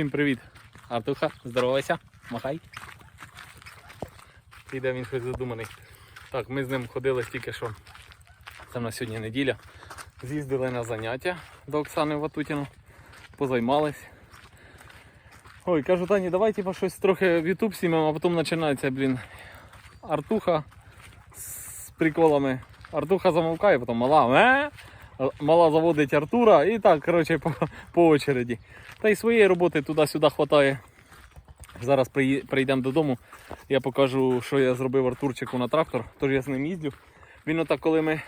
Всім привіт! Артуха, здоровайся, махай. Іде він щось задуманий. Так, ми з ним ходили тільки що. Це в нас сьогодні неділя. З'їздили на заняття до Оксани Ватутіну, позаймались. Ой, кажу, Тані, давай типа, щось трохи в YouTube знімемо, а потім починається, блін, Артуха з приколами. Артуха замовкає, потім мала. Е? Мала заводить Артура і так, коротше, по, по очереді. Та й своєї роботи туди-сюди хватає. Зараз прийдемо додому, я покажу, що я зробив Артурчику на трактор, тож я з ним їздю. Він отак, коли ми,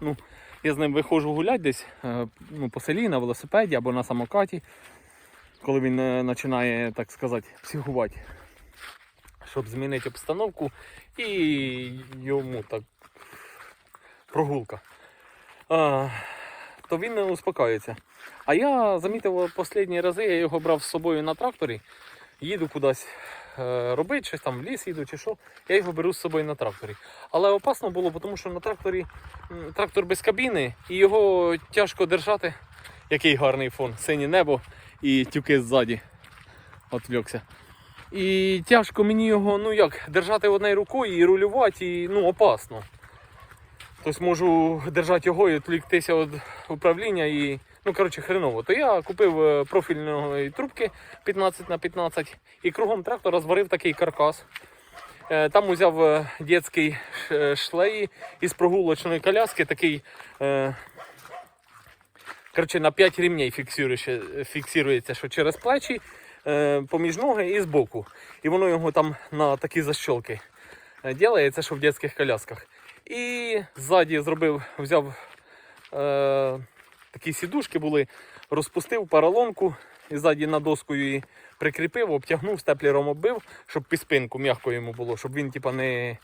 ну, я з ним виходжу гуляти десь е, ну, по селі, на велосипеді або на самокаті, коли він е, починає, так сказати, психувати, щоб змінити обстановку і йому так прогулка. А, то він не успокоюється. А я замітив останні рази, я його брав з собою на тракторі, їду кудись е, робити, щось там в ліс їду чи що, я його беру з собою на тракторі. Але опасно було, тому що на тракторі трактор без кабіни і його тяжко держати. Який гарний фон, синє небо і тюки ззаді. Отвлекся. І тяжко мені його, ну як, держати однією рукою і рулювати, і, ну, опасно. Тобто можу держати його і відвліктися від управління і. Ну, коротше, хреново. То я купив е, профільної трубки 15 на 15 і кругом трактора зварив такий каркас. Е, Там узяв е, дитячий ш- шлеї із прогулочної коляски, такий. Коротше, на 5 рівней фіксується, що через плечі, поміж ноги і збоку. І воно його там на такі защолки ділається, що в дитячих колясках. І ззаді зробив, взяв такі сідушки були, розпустив поролонку і ззаді на доску її прикріпив, обтягнув, степлером оббив, щоб під спинку м'яко йому було, щоб він типа не.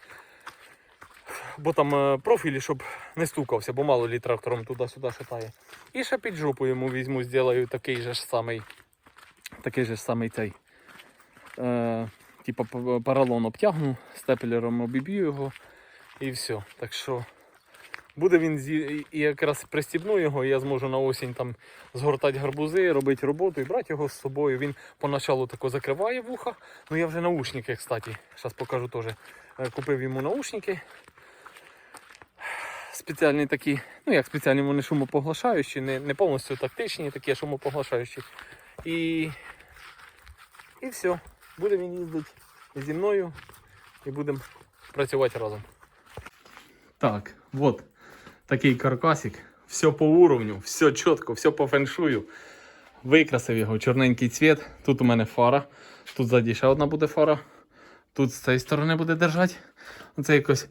Бо там е, профілі, щоб не стукався, бо мало лі трактором туди-сюди шатає. І ще під жопу йому візьму, зроблю такий же ж самий, такий же ж самий цей. Е, типа п- поролон обтягну, степлером обіб'ю його і все. Так що буде він зі- і якраз пристібну його, і я зможу на осінь там згортати гарбузи, робити роботу і брати його з собою. Він поначалу тако закриває вуха. Ну я вже наушники, кстати, зараз покажу теж. Е, Купив йому наушники. Спеціальні такі, ну як спеціальні, вони шумопоглашаючі, не, не повністю тактичні, такі шумопоглашаючі. І, і все. Буде він їздити зі мною і будемо працювати разом. Так, вот такий каркасик. Все по уровню, все чітко, все по феншую. Викрасив його чорненький цвіт. Тут у мене фара. Тут ззаді ще одна буде фара. Тут з цієї сторони буде держати. Оце якось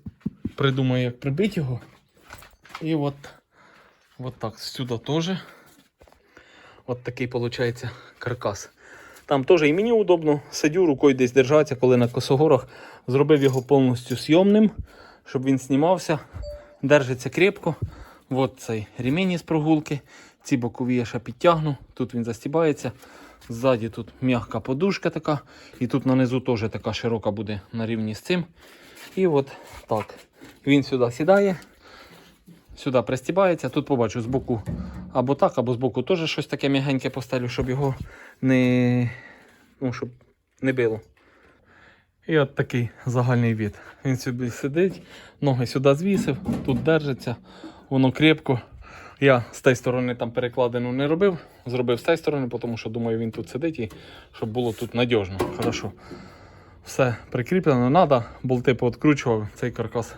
придумаю, як прибити його. І от, от так, сюди теж. От такий виходить каркас. Там теж і мені удобно, сидю рукою десь держатися, коли на косогорах. Зробив його повністю зйомним, щоб він знімався. Держиться крепко. От цей ремінь із прогулки. Ці бокові я ще підтягну. Тут він застібається. Ззаді тут м'яка подушка така. І тут нанизу теж така широка буде на рівні з цим. І от так. Він сюди сідає. Сюди пристібається. Тут побачу збоку або так, або збоку теж щось таке м'ягеньке поставлю, щоб його не, ну, щоб не било. І от такий загальний від. Він собі сидить, ноги сюди звісив, тут держиться, воно крепко. Я з тієї сторони там перекладину не робив, зробив з тієї сторони, тому що думаю, він тут сидить і щоб було тут надіжно. Хорошо. Все прикріплено, треба, болти пооткручував, цей каркас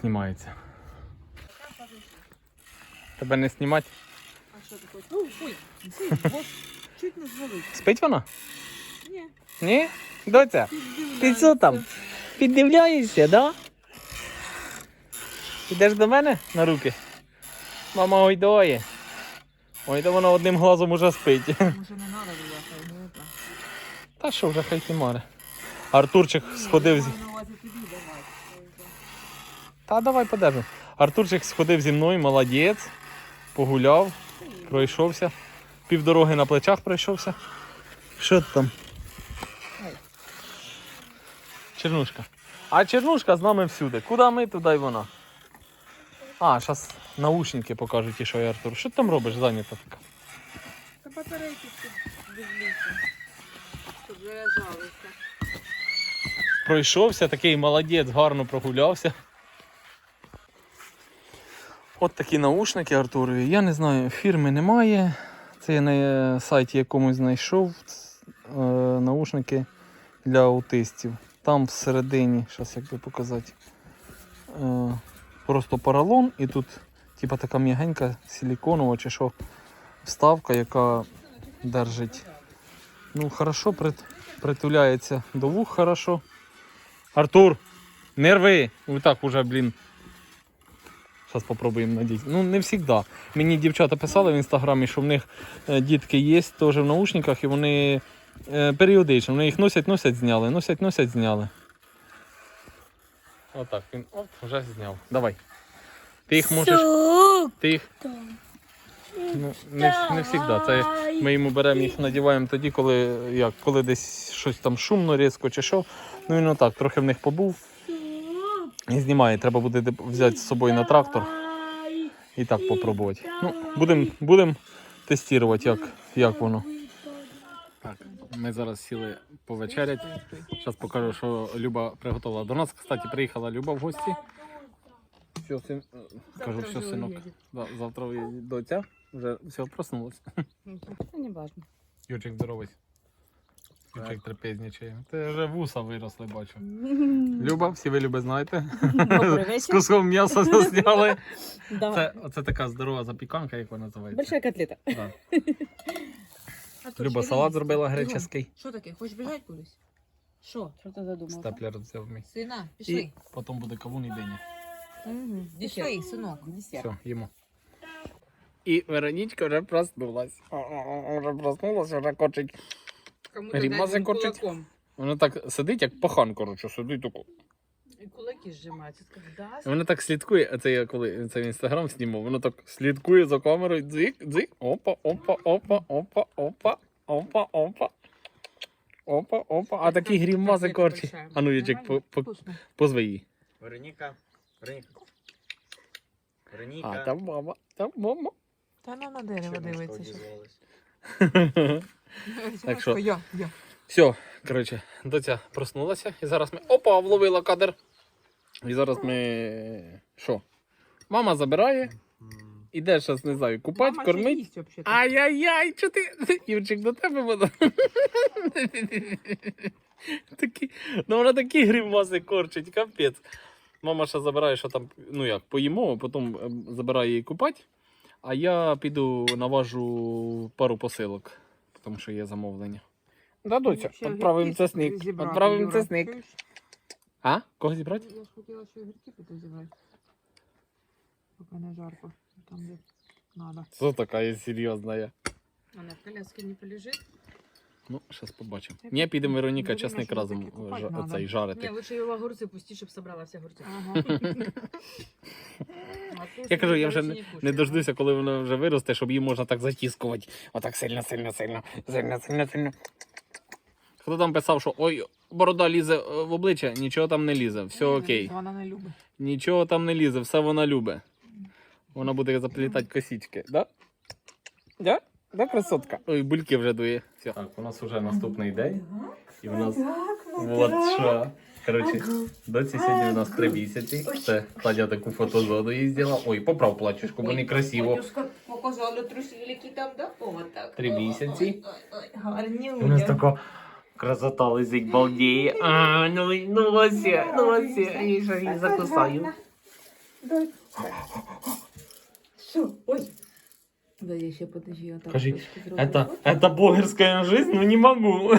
знімається. Тебе не знімати? А що таке? Ну, ой, ой, чуть не звалив. Спить вона? Ні, Ні? Доця? Ти що там? Піддивляєшся, да? Ідеш до мене на руки? Мама ойдоє. Ой, то вона одним глазом уже спить. Може не треба було, хай. Та що вже хай тімаре. Артурчик сходив зі. Та давай подержу. Артурчик сходив зі мною, молодець. Погуляв, пройшовся. Півдороги на плечах пройшовся. Що там? Чернушка. А чернушка з нами всюди. Куди ми, туди й вона. А, зараз наушники покажуть ті, що я Артур. Що ти там робиш, зайнята така? Та батарейки дивлюся. Щоб заряджалися. Пройшовся, такий молодець, гарно прогулявся. От такі наушники Артурові. Я не знаю, фірми немає. Це я на сайті якомусь знайшов е, наушники для аутистів. Там всередині, зараз як би показати, е, просто поролон і тут типа така м'ягенька силіконова чи що вставка, яка держить. Ну, хорошо прит, притуляється до вух хорошо. Артур, не рви. Ви так уже, блін. Зараз спробуємо надіти. Ну, не завжди. Мені дівчата писали в інстаграмі, що в них е, дітки є теж в наушниках і вони періодично. Вони їх носять, носять, зняли, носять, носять, зняли. Отак, він оп, вже зняв. Давай. Ти їх можеш. Ти їх. Ну, не, не завжди. Це ми йому беремо їх, надіваємо тоді, коли, як, коли десь щось там шумно, різко чи що. Ну він отак, трохи в них побув і знімає. Треба буде взяти з собою на трактор і так попробувати. Ну, будемо будем тестувати, як, як воно. Ми зараз сіли повечерять. Зараз покажу, що Люба приготувала. До нас, кстати, приїхала Люба в гості. Все, син... Кажу, все, синок. Да, завтра виїде доця. Вже все проснулась. Це не важно. Юрчик, здоровий. Юрчик трапезничає. Ти вже вуса виросли, бачу. Люба, всі ви Люби знаєте. З куском м'яса засняли. Це, оце така здорова запіканка, як вона називається. Большая котлета. Да. Люба салат зробила греческий. Що таке? Хочеш біжати кудись? Що? Що ти задумав? Степлер взяв мій. Сина, І пішли. потім буде кавун і диня. Угу. Пішли, синок. Все, їмо. І Веронічка вже проснулась. Вже проснулась, вже кочить. Кому Ріма закочить. Вона так сидить, як пахан, коротше, сидить таку. І кулаки зжимаються. Дасть? Вона так слідкує, а це я коли це в інстаграм знімав, воно так слідкує за камерою, дзик, дзик, опа, опа, опа, опа, опа, опа, опа. Опа, опа, а такі грімази корчі. А ну, Ячик, по, по, позви її. Вероніка. Вероніка. А, там мама, там мама. Та ну на дерево дивиться. Так що- Я, я. Все, коротше, доця проснулася, і зараз ми. Опа, вловила кадр. І зараз ми. Що? Мама забирає, іде зараз, не знаю, купать, Мама ще кормить. їсть взагалі-то. Ай-яй-яй, що ти? Юрчик, до тебе воно. такі, ну вона такі гримаси корчить, капець. Мама ще забирає, що там, ну як, поїмо, а потім ем, забирає її купати. А я піду наважу пару посилок, тому що є замовлення. Да, доця, Ще відправимо огірки цесник. зібрати, Відправимо Юра. цесник. Чуєш? А? Кого зібрати? Я ж хотіла ще огірки піти зібрати. Поки не жарко. Там де надо. Це така є серйозна я. Вона в коляске не полежить. Ну, зараз побачимо. Я Ні, підемо Вероніка, думаю, чесник що разом таки купати жа- надо. оцей жарити. Не, лучше его огурцы пусти, чтобы собрала все огурцы. Ага. Я кажу, я вже не, не дождуся, коли воно вже виросте, щоб її можна так затіскувати. Отак сильно, сильно, сильно, сильно, сильно, сильно. Хто там писав, що ой, борода лізе е, в обличчя, нічого там не лізе, все окей. Вона не любить. Нічого там не лізе, все вона любить. Вона буде заплітати косічки, да? Да? Да, красотка? Ой, бульки вже дує. Все. Так, у нас вже наступний день. І в нас от що. Коротше, доці сьогодні у нас три місяці. Це Кладя таку фотозону їздила. Ой, поправ плачушку, бо некрасиво. Батюшка показала трусилики там, да? О, так. Три місяці. Ой, ой, ой, гарні У нас така красота лизить балдіє. А, ну, ну ось, я, ну ось, я її ж її закусаю. Що? Ой. Да, я ще подожди, я так Кажи, трошки зроблю. Это, это блогерская жизнь, ну не могу.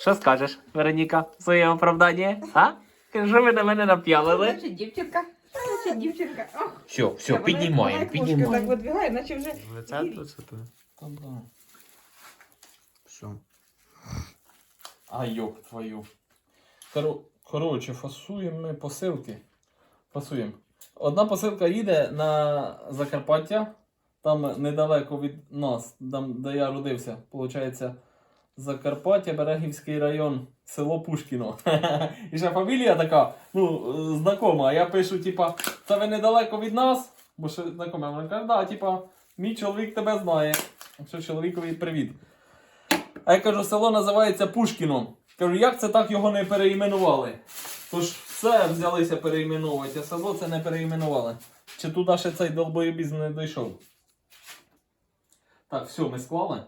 Що скажеш, Вероніка, в своє оправдання? А? Що ви на мене нап'ялили? Значить, дівчинка. Значить, дівчинка. Ох, Все, все, давай, піднімаємо, кошки піднімаємо. Так видвигай, наче вже... Лице тут це тут. Все. А йоп твою. Коро- Коротше, фасуємо ми посилки. Фасуємо. Одна посилка їде на Закарпаття, там недалеко від нас, там, де я родився. Получається, Закарпаття, Берегівський район, село Пушкіно. І ще фамілія така, ну, знакома. Я пишу, типа, це ви недалеко від нас, бо ще знакома. Вона каже, да, типа, Мій чоловік тебе знає. Що чоловікові привіт. А я кажу, село називається Пушкіном. Кажу, як це так його не переіменували? Тож все взялися переіменовувати, а село це не переіменували. Чи туди ще цей долбоєбіз не дійшов? Так, все, ми склали.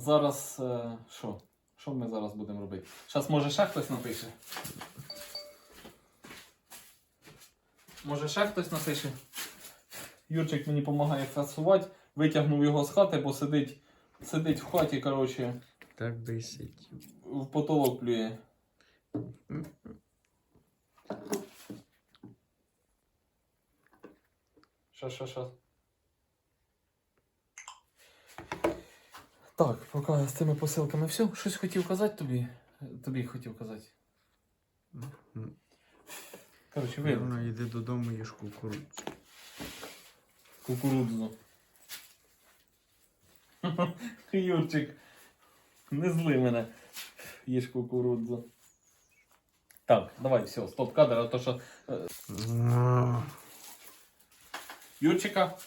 Зараз е, що? Що ми зараз будемо робити? Зараз може ще хтось напише. Може ще хтось напише. Юрчик мені допомагає фасувати, витягнув його з хати, бо сидить, сидить в хаті, коротше, Так би в потолок плює. Що, що, що? Так, поки з цими посилками все. Щось хотів казати тобі. Тобі хотів казати. Мгм. Коротше, ви Вірно, йди додому, їж кукурудзу. кукурудзу. Юрчик, не зли мене. Їж кукурудзу. Так, давай, все, стоп кадр, а то що. е, Юрчика.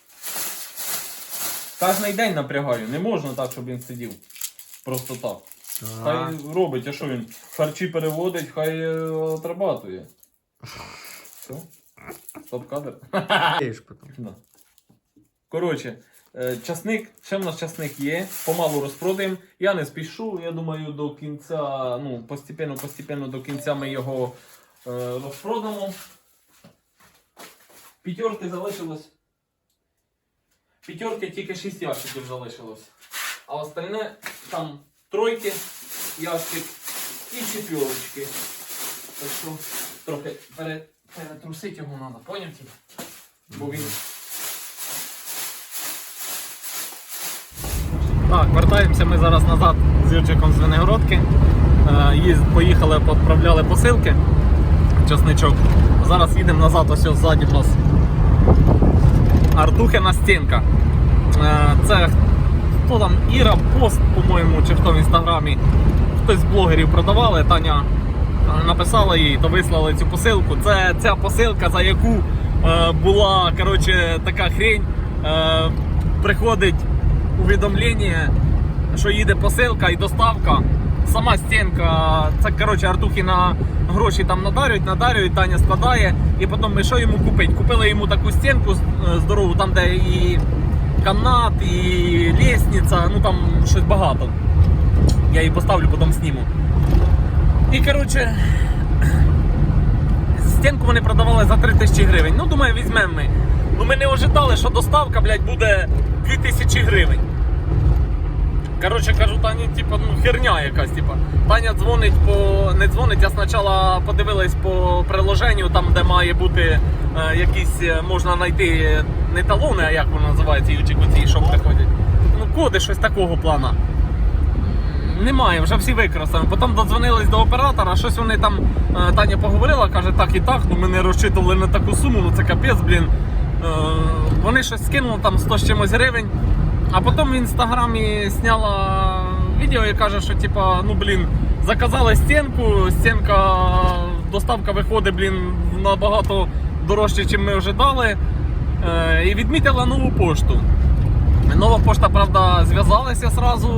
Кожний день напрягаю. Не можна так, щоб він сидів. Просто так. Хай робить, а що він? Харчі переводить, хай е, отрабатує. Все? Стоп кадр. Да. Коротше, е, часник, ще в нас часник є, помалу розпродаємо. Я не спішу, я думаю, до кінця, ну, постепенно, постепенно до кінця ми його е, розпродамо. П'ятерки залишилось. П'ятерки тільки 6 ящиків залишилось. А остальне там тройки, ящик і четверочки. Так що трохи пере, перетрусити його треба, поняв? типу? Бо він Так, вертаємося ми зараз назад з Юрчиком з Венегородки. Е, їзд, поїхали, відправляли посилки. Часничок. Зараз їдемо назад, ось ззаді в нас Артухина стінка. Е, це хто там Іра Пост, по-моєму, чи хто в інстаграмі. Хтось з блогерів продавали, Таня написала їй, то вислали цю посилку. Це ця посилка, за яку е, була коротше, така хрень. Е, приходить увідомлення, що їде посилка і доставка. Сама стінка, це коротше Артухи на гроші там надарюють, надарюють, Таня складає. І потім ми що йому купити? Купили йому таку стінку е, здорову, там де і канат, і лестниця, ну там щось багато. Я її поставлю, потім зніму. І коротше, стінку вони продавали за 3 тисячі гривень. Ну, думаю, візьмемо ми. Ну ми не ожидали, що доставка, блядь, буде 2000 гривень. Коротше, кажу, Тані, типа, ну херня якась, типа. Таня дзвонить по. не дзвонить, я спочатку подивилась по приложенню, там, де має бути е, якісь, е, можна знайти не талони, а як воно називається, ючик оці, що приходять. Ну, коди щось такого плана. Немає, вже всі використали. Потім додзвонились до оператора, щось вони там, е, Таня поговорила, каже, так і так, ну ми не розчитували на таку суму, ну це капець, блін. Е, Вони щось скинули там 100 з чимось гривень. А потім в інстаграмі зняла відео і каже, що типа, ну блін, заказали стінку, стінка, доставка виходить, блін, набагато дорожче, ніж ми ожидали. Е, І відмітила нову пошту. Нова пошта, правда, зв'язалася зразу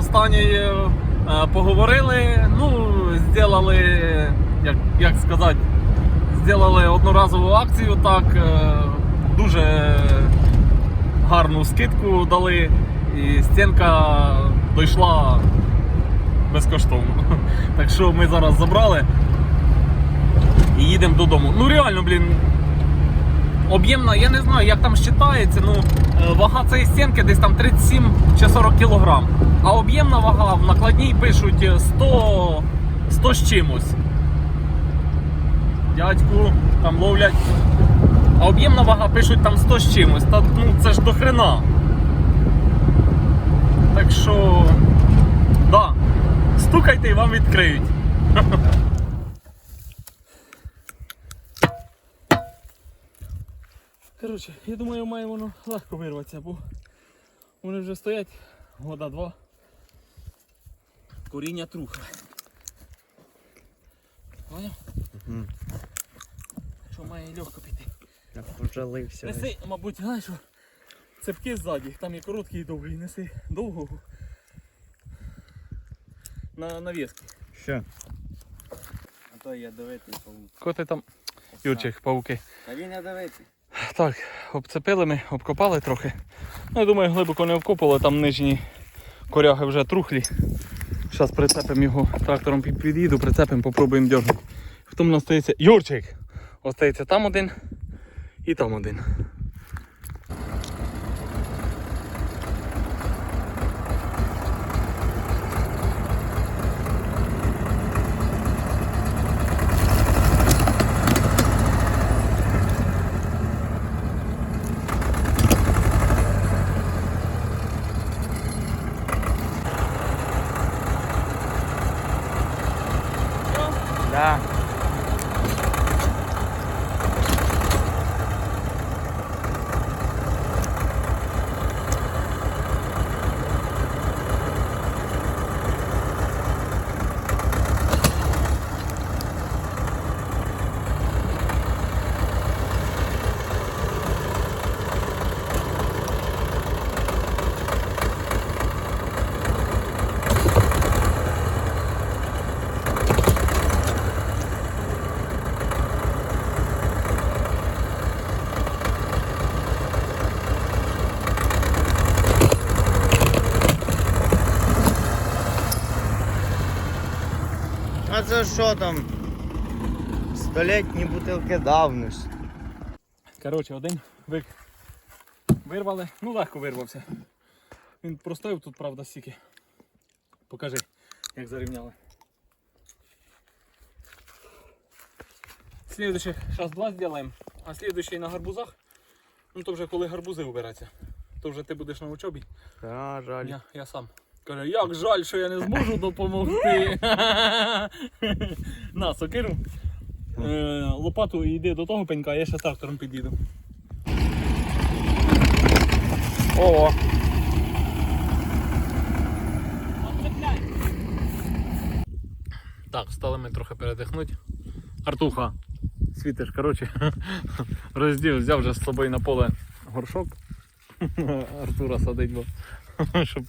з Танією, е, поговорили, ну, зробили, як, як сказати, зробили одноразову акцію, так, е, дуже гарну скидку дали, і стінка дійшла безкоштовно. Так що ми зараз забрали і їдемо додому. Ну реально, блін, об'ємна, я не знаю, як там считається, ну е, вага цієї стінки десь там 37 чи 40 кілограм. А об'ємна вага в накладній пишуть е, 100, 100 з чимось. Дядьку там ловлять. А об'ємна вага пишуть там 100 з чимось. Та ну це ж до хрена. Так що. Да. Стукайте і вам відкриють. Коротше, я думаю, має воно легко вирватися, бо вони вже стоять года два. Коріння труха. Що має легко піти. Я пожалився. Неси, мабуть, знаєш, цепки ззаді, там є короткий і довгий, неси довгого. На навіски. Що? А то ядовитий паук. Коти там. Юрчик, пауки. А він ядовитий. Так, обцепили ми, обкопали трохи. Ну, я думаю, глибоко не обкопали, там нижні коряги вже трухлі. Зараз прицепимо його трактором під- під'їду, прицепимо, попробуємо дергати. Потім у нас остається Юрчик. Остається там один і там один. Да. А це що там? Столітні бутилки давності. Коротше, один вик вирвали. Ну легко вирвався. Він простояв тут, правда, стільки. Покажи, як зарівняли. Слідуючий зараз два зробимо, а слідуючий на гарбузах. Ну то вже коли гарбузи убираться. То вже ти будеш на учобі. Та, жаль. Я, я сам. Каже, як жаль, що я не зможу допомогти. На, сокиру. Е, лопату йди до того пенька, я ще трактором під'їду. О, Так, стали ми трохи передихнути. Артуха, світиш, коротше, розділ, взяв вже з собою на поле горшок. Артура садить, бо щоб,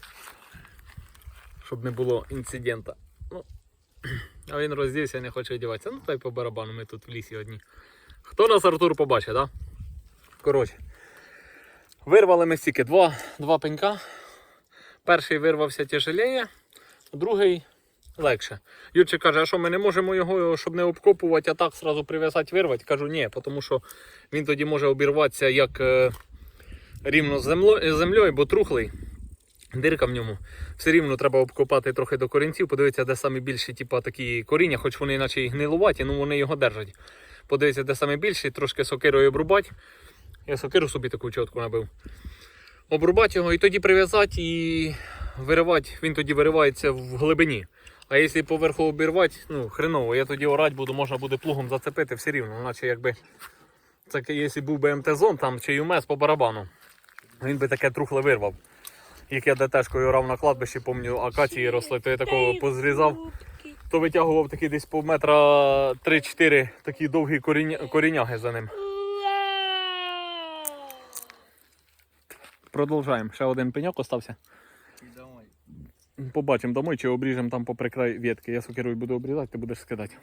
щоб не було інцидента. Ну, а він роздівся, не хоче одягатися. Ну, та й по барабану, ми тут в лісі одні. Хто нас Артур побачить? Да? Коротше. Вирвали ми стільки два, два пенька. Перший вирвався тяжеліє, другий легше. Юрчик каже, а що ми не можемо його, щоб не обкопувати, а так сразу прив'язати, вирвати? Кажу, ні, тому що він тоді може обірватися як е, рівно з землею, бо трухлий. Дирка в ньому. Все рівно треба обкопати трохи до корінців, подивитися, де саме більші типу, такі коріння, хоч вони наче і гнилуваті, ну вони його держать. Подивитися, де саме більші, трошки сокирою обрубати. Я сокиру собі таку чітку набив. Обрубати його і тоді прив'язати і виривати. Він тоді виривається в глибині. А якщо поверху обірвати, ну хреново, я тоді орати буду, можна буде плугом зацепити все рівно. Наче якби це якщо був би МТ-зон там чи ЮМЕС по барабану, він би таке трухле вирвав. Як я ДТшкою орав на кладбищі, пам'ятаю, акації росли, то я такого позрізав, то витягував такі десь по метра 3-4 такі довгі коріння, коріняги за ним. Продовжаємо. Ще один пеньок остався. Побачимо домой, чи обріжемо там попри край ветки. Я сокирою буду обрізати, ти будеш скидати.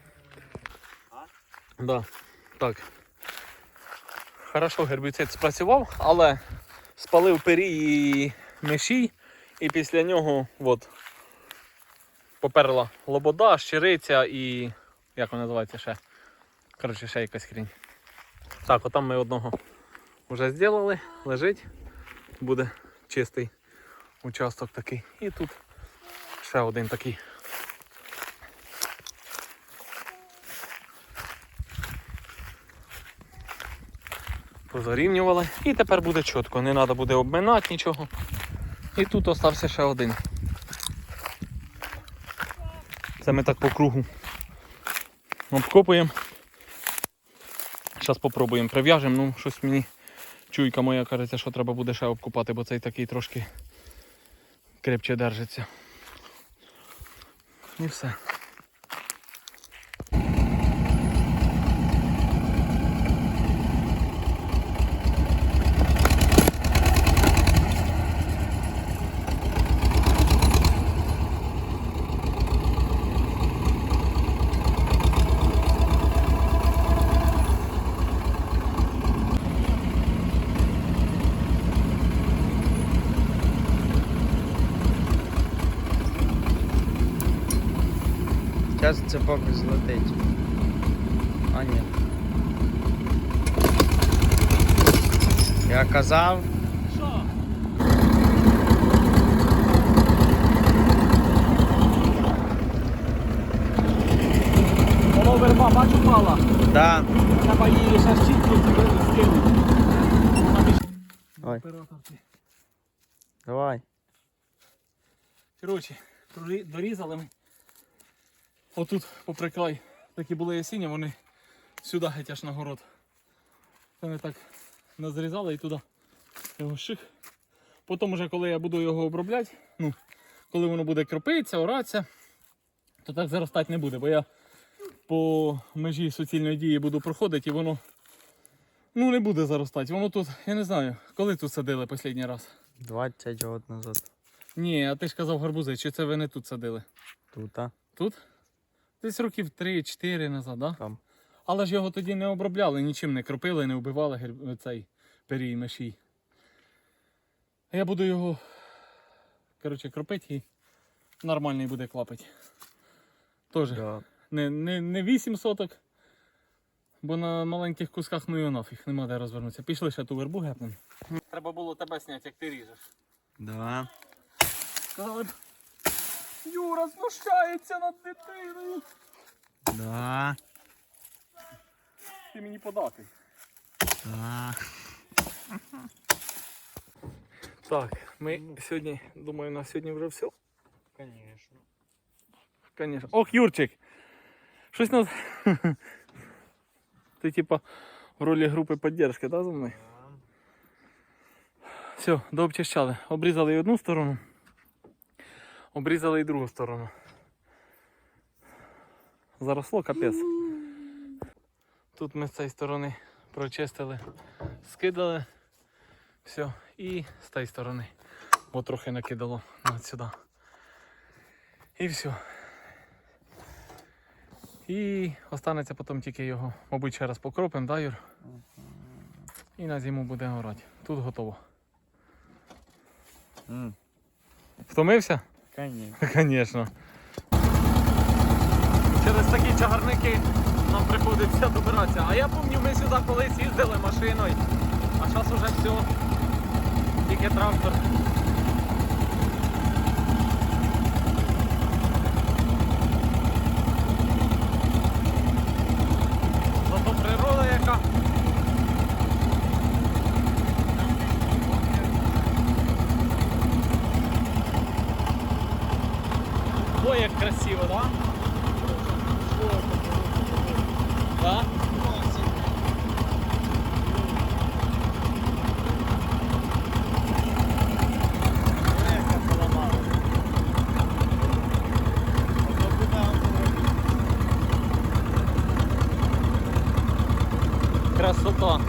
Да. Так. Хорошо, гербіцид спрацював, але спалив пері і мишій, і після нього от, поперла лобода, щириця і. як вона називається ще? Коротше, ще якась хрінь. Так, отам ми одного вже зробили, лежить, буде чистий участок такий. І тут ще один такий. Позарівнювали. І тепер буде чітко, не треба буде обминати нічого. І тут остався ще один. Це ми так по кругу обкопуємо. Зараз спробуємо прив'яжемо, ну щось мені чуйка моя кажеться, що треба буде ще обкопати, бо цей такий трошки крепче держиться. І все. Зараз це поки злетить. А ні. Я казав. Що? Воно верба, бачу пала. Да. Треба її ще щітку скинути. Ой. Давай. Коротше, дорізали ми. Отут попри край такі були ясіння, вони сюди геть аж на город. Вони так назрізали і туди його ших. Потім уже коли я буду його обробляти, ну, коли воно буде кропитися, оратися, то так заростати не буде, бо я по межі суцільної дії буду проходити і воно ну, не буде заростати. Воно тут, я не знаю, коли тут садили останній раз. 20 років назад. Ні, а ти ж казав гарбузи, чи це ви не тут садили? Тут, а? Тут? Десь років 3-4 назад, да? Там. Але ж його тоді не обробляли, нічим не кропили, не вбивали гер- цей перій мешій. А я буду його коротше, кропити і нормальний буде клапать. Тоже. Да. Не, не, не 8 соток, бо на маленьких кусках ну його нафіг, нема де розвернутися. Пішли ще ту вербу гепнемо. Треба було тебе зняти, як ти ріжеш. Да. Сказали б, Юра знущається над дитиною. Да. Ти мені подати. Да. Так, ми сьогодні, думаю, на сьогодні вже все. Конечно. Конечно. Ох, Юрчик! Щось нас. Ти типа в ролі групи підтримки, да, за мною? Все, дообчищали. Обрізали одну сторону. Обрізали і другу сторону. Заросло капець. Тут ми з цієї сторони прочистили, скидали. Все. І з тієї сторони. Бо трохи накидало от сюди. І все. І останеться потім тільки його, мабуть, ще раз покропимо, да, Юр? І на зиму буде горати. Тут готово. Втомився? Конечно. Звісно. Через такі чагарники нам приходиться добиратися. А я пам'ятаю, ми сюди колись їздили машиною, а зараз уже все. Тільки трактор. Зато природа яка. Ой, як красиво, да? Да? Красота.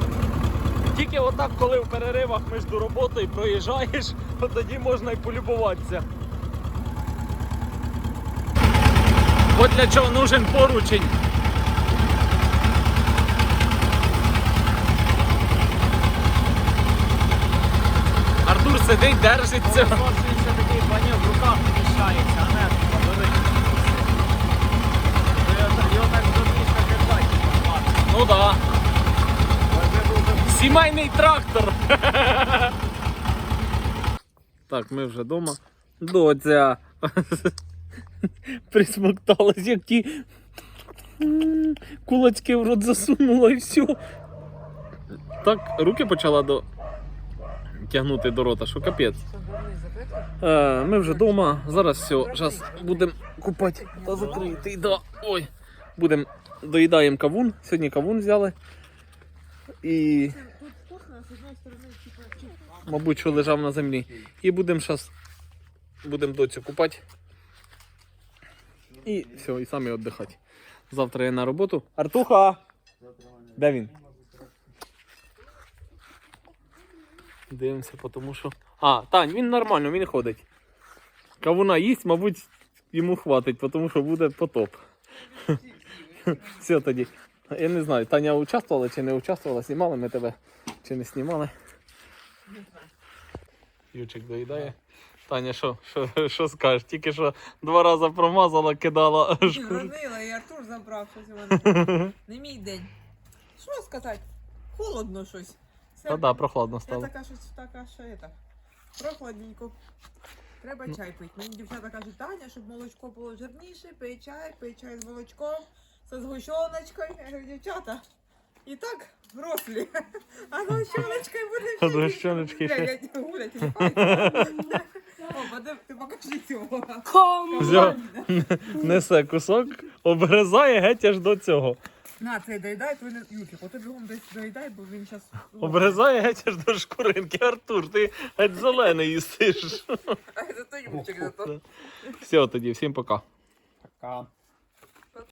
Тільки отак, коли в переривах між роботою проїжджаєш, то тоді можна і полюбуватися. От для чого нужен поручень. Артур сидить, держиться. такий баняк в руках вміщається, а не Його так зручно держати. Ну да. Сімейний трактор. Так, ми вже вдома. Доця. Присмокталась, як ті кулачки в рот засунула і все. Так, руки почала до... тягнути до рота, що капець. Е, ми вже вдома. Зараз все. Зараз будемо купати та закрити. Да. Ой. Будемо доїдаємо кавун. Сьогодні кавун взяли. І. Мабуть, що лежав на землі. І будемо зараз будемо доцю купати. І все, і самі віддихати. Завтра я на роботу. Артуха! Де він? Дивимося, тому що. А, Тань, він нормально, він ходить. Кавуна їсть, мабуть, йому хватить, тому що буде потоп. Все тоді. Я не знаю, Таня участвувала чи не участвувала, знімали ми тебе чи не знімали. Ючик доїдає. Таня, що, що, що скажеш? Тільки що два рази промазала, кидала шкуру. І Артур забрав щось у мене. Не мій день. Що сказати? Холодно щось. Це- Та да, прохладно Я така щось така, що це. Прохладненько. Треба чай пити. Мені дівчата кажуть, Таня, щоб молочко було жирніше, пий чай, пий чай з молочком, з згущеночкою. Я говорю, дівчата, і так взрослі. А згущеночкою буде А ще. Гулять. О, ти покажи цього. Взяв, несе кусок, обгризає геть аж до цього. На, це доїдай, твій не Юрчик, ото бігом десь доїдай, бо він зараз... Обгризає геть аж до шкуринки. Артур, ти геть зелений їстиш. Зато Юрчик зато. Все, тоді, всім пока. Пока.